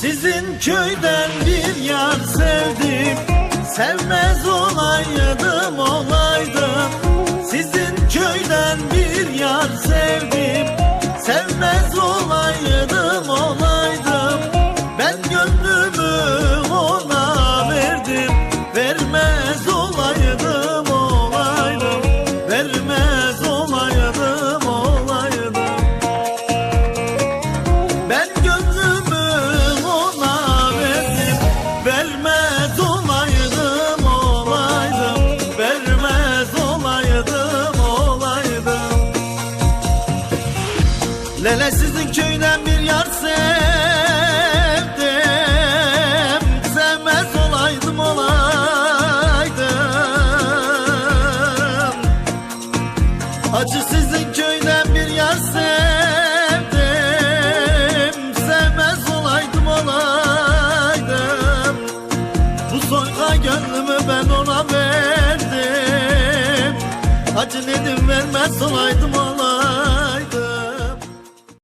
Sizin köyden bir yar sevdim Sevmez olaydım olaydım Sizin köyden bir yar sevdim Sevmez olaydım olaydım Ben gönlümü ona verdim Vermez olaydım olaydım Vermez Lele sizin köyden bir yar sevdim. Sevmez olaydım olaydım. Acı sizin köyden bir yar sevdim. Sevmez olaydım olaydım. Bu soyka gönlümü ben ona verdim. Acı nedim vermez olaydım olaydım